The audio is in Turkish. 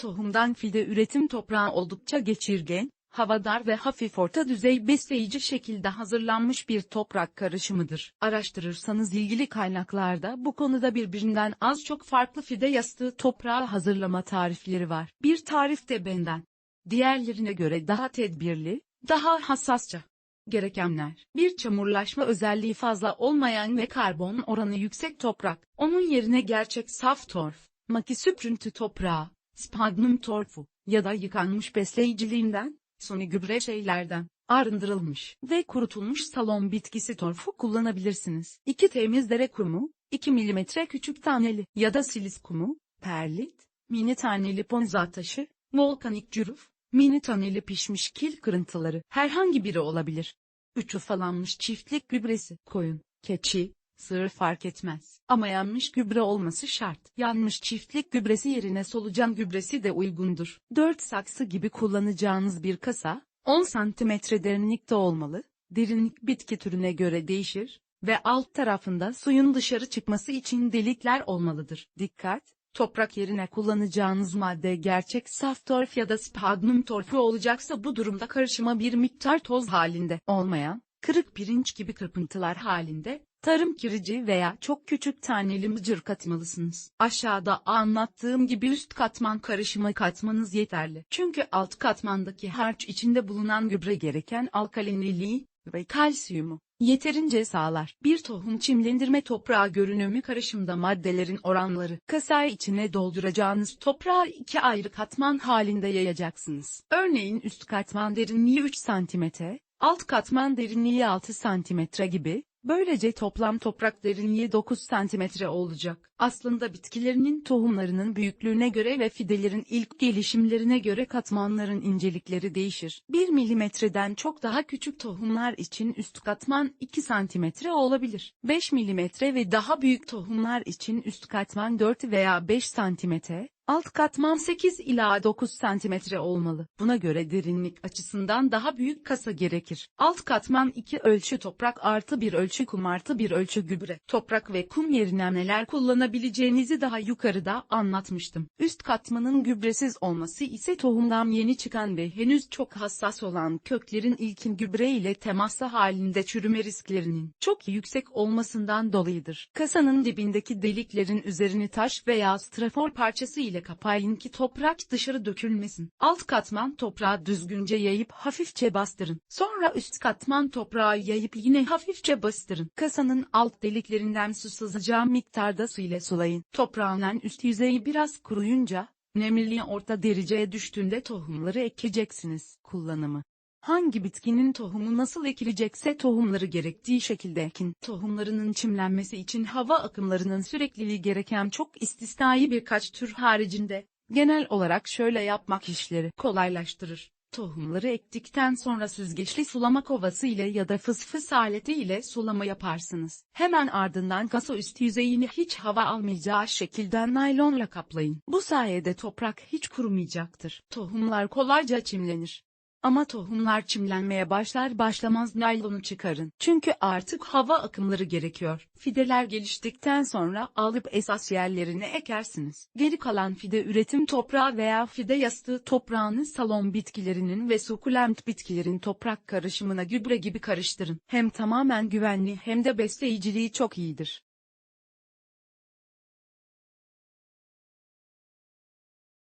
Tohumdan fide üretim toprağı oldukça geçirgen, havadar ve hafif orta düzey besleyici şekilde hazırlanmış bir toprak karışımıdır. Araştırırsanız ilgili kaynaklarda bu konuda birbirinden az çok farklı fide yastığı toprağı hazırlama tarifleri var. Bir tarif de benden. Diğerlerine göre daha tedbirli, daha hassasça. Gerekenler. Bir çamurlaşma özelliği fazla olmayan ve karbon oranı yüksek toprak. Onun yerine gerçek saf torf, maki süprüntü toprağı, sphagnum torfu ya da yıkanmış besleyiciliğinden, suni gübre şeylerden arındırılmış ve kurutulmuş salon bitkisi torfu kullanabilirsiniz. 2 temiz dere kumu, 2 mm küçük taneli ya da silis kumu, perlit, mini taneli ponza taşı, volkanik cüruf, mini taneli pişmiş kil kırıntıları herhangi biri olabilir. 3 ufalanmış çiftlik gübresi, koyun, keçi, sığır fark etmez. Ama yanmış gübre olması şart. Yanmış çiftlik gübresi yerine solucan gübresi de uygundur. 4 saksı gibi kullanacağınız bir kasa, 10 cm derinlikte olmalı. Derinlik bitki türüne göre değişir ve alt tarafında suyun dışarı çıkması için delikler olmalıdır. Dikkat! Toprak yerine kullanacağınız madde gerçek saf torf ya da sphagnum torfu olacaksa bu durumda karışıma bir miktar toz halinde olmayan, kırık pirinç gibi kırpıntılar halinde, tarım kirici veya çok küçük taneli mıcır katmalısınız. Aşağıda anlattığım gibi üst katman karışımı katmanız yeterli. Çünkü alt katmandaki harç içinde bulunan gübre gereken alkaliniliği ve kalsiyumu yeterince sağlar. Bir tohum çimlendirme toprağı görünümü karışımda maddelerin oranları. Kasa içine dolduracağınız toprağı iki ayrı katman halinde yayacaksınız. Örneğin üst katman derinliği 3 cm, alt katman derinliği 6 cm gibi, Böylece toplam toprak derinliği 9 cm olacak. Aslında bitkilerinin tohumlarının büyüklüğüne göre ve fidelerin ilk gelişimlerine göre katmanların incelikleri değişir. 1 milimetreden çok daha küçük tohumlar için üst katman 2 cm olabilir. 5 milimetre ve daha büyük tohumlar için üst katman 4 veya 5 cm, Alt katman 8 ila 9 cm olmalı. Buna göre derinlik açısından daha büyük kasa gerekir. Alt katman 2 ölçü toprak artı 1 ölçü kum artı 1 ölçü gübre. Toprak ve kum yerine neler kullanabileceğinizi daha yukarıda anlatmıştım. Üst katmanın gübresiz olması ise tohumdan yeni çıkan ve henüz çok hassas olan köklerin ilkin gübre ile teması halinde çürüme risklerinin çok yüksek olmasından dolayıdır. Kasanın dibindeki deliklerin üzerini taş veya strafor parçası ile kapayın ki toprak dışarı dökülmesin. Alt katman toprağı düzgünce yayıp hafifçe bastırın. Sonra üst katman toprağı yayıp yine hafifçe bastırın. Kasanın alt deliklerinden su sızacağı miktarda su ile sulayın. Toprağın üst yüzeyi biraz kuruyunca, nemliliği orta dereceye düştüğünde tohumları ekeceksiniz. Kullanımı Hangi bitkinin tohumu nasıl ekilecekse tohumları gerektiği şekilde ekin. Tohumlarının çimlenmesi için hava akımlarının sürekliliği gereken çok istisnai birkaç tür haricinde, genel olarak şöyle yapmak işleri kolaylaştırır. Tohumları ektikten sonra süzgeçli sulama kovası ile ya da fısfıs aleti ile sulama yaparsınız. Hemen ardından kasa üst yüzeyini hiç hava almayacağı şekilde naylonla kaplayın. Bu sayede toprak hiç kurumayacaktır. Tohumlar kolayca çimlenir. Ama tohumlar çimlenmeye başlar başlamaz naylonu çıkarın. Çünkü artık hava akımları gerekiyor. Fideler geliştikten sonra alıp esas yerlerine ekersiniz. Geri kalan fide üretim toprağı veya fide yastığı toprağını salon bitkilerinin ve sukulent bitkilerin toprak karışımına gübre gibi karıştırın. Hem tamamen güvenli hem de besleyiciliği çok iyidir.